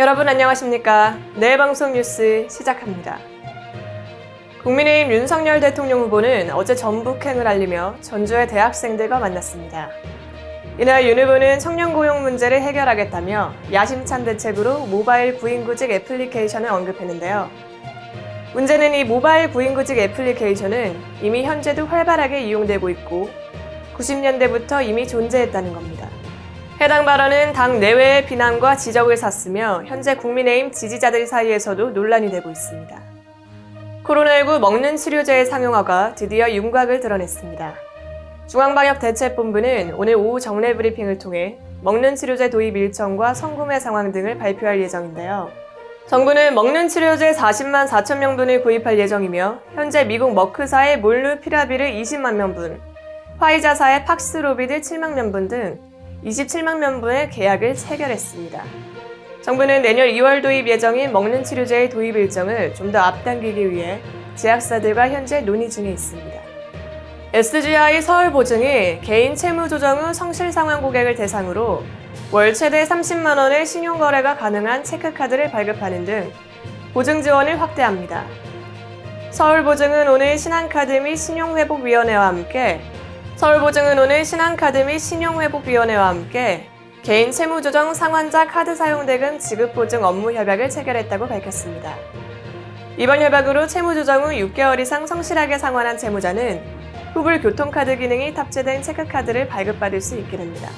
여러분 안녕하십니까? 내 방송 뉴스 시작합니다. 국민의힘 윤석열 대통령 후보는 어제 전북행을 알리며 전주의 대학생들과 만났습니다. 이날 윤 후보는 청년 고용 문제를 해결하겠다며 야심찬 대책으로 모바일 구인구직 애플리케이션을 언급했는데요. 문제는 이 모바일 구인구직 애플리케이션은 이미 현재도 활발하게 이용되고 있고 90년대부터 이미 존재했다는 겁니다. 해당 발언은 당 내외의 비난과 지적을 샀으며 현재 국민의힘 지지자들 사이에서도 논란이 되고 있습니다. 코로나19 먹는 치료제의 상용화가 드디어 윤곽을 드러냈습니다. 중앙방역대책본부는 오늘 오후 정례 브리핑을 통해 먹는 치료제 도입 일정과 성구매 상황 등을 발표할 예정인데요. 정부는 먹는 치료제 40만 4천 명분을 구입할 예정이며 현재 미국 머크사의 몰누피라비를 20만 명분, 화이자사의 팍스로비드 7만 명분 등 27만 명분의 계약을 체결했습니다. 정부는 내년 2월 도입 예정인 먹는 치료제의 도입 일정을 좀 더 앞당기기 위해 제약사들과 현재 논의 중에 있습니다. SGI 서울보증이 개인 채무 조정 후 성실 상환 고객을 대상으로 월 최대 30만 원의 신용 거래가 가능한 체크카드를 발급하는 등 보증 지원을 확대합니다. 서울보증은 오늘 신한카드 및 신용회복위원회와 함께 서울보증은 오늘 신한카드 및 신용회복위원회와 함께 개인 채무조정 상환자 카드 사용 대금 지급 보증 업무 협약을 체결했다고 밝혔습니다. 이번 협약으로 채무조정 후 6개월 이상 성실하게 상환한 채무자는 후불 교통카드 기능이 탑재된 체크카드를 발급받을 수 있게 됩니다.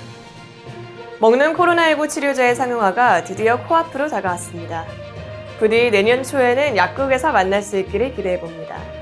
먹는 코로나19 치료제의 상용화가 드디어 코앞으로 다가왔습니다. 부디 내년 초에는 약국에서 만날 수 있기를 기대해 봅니다.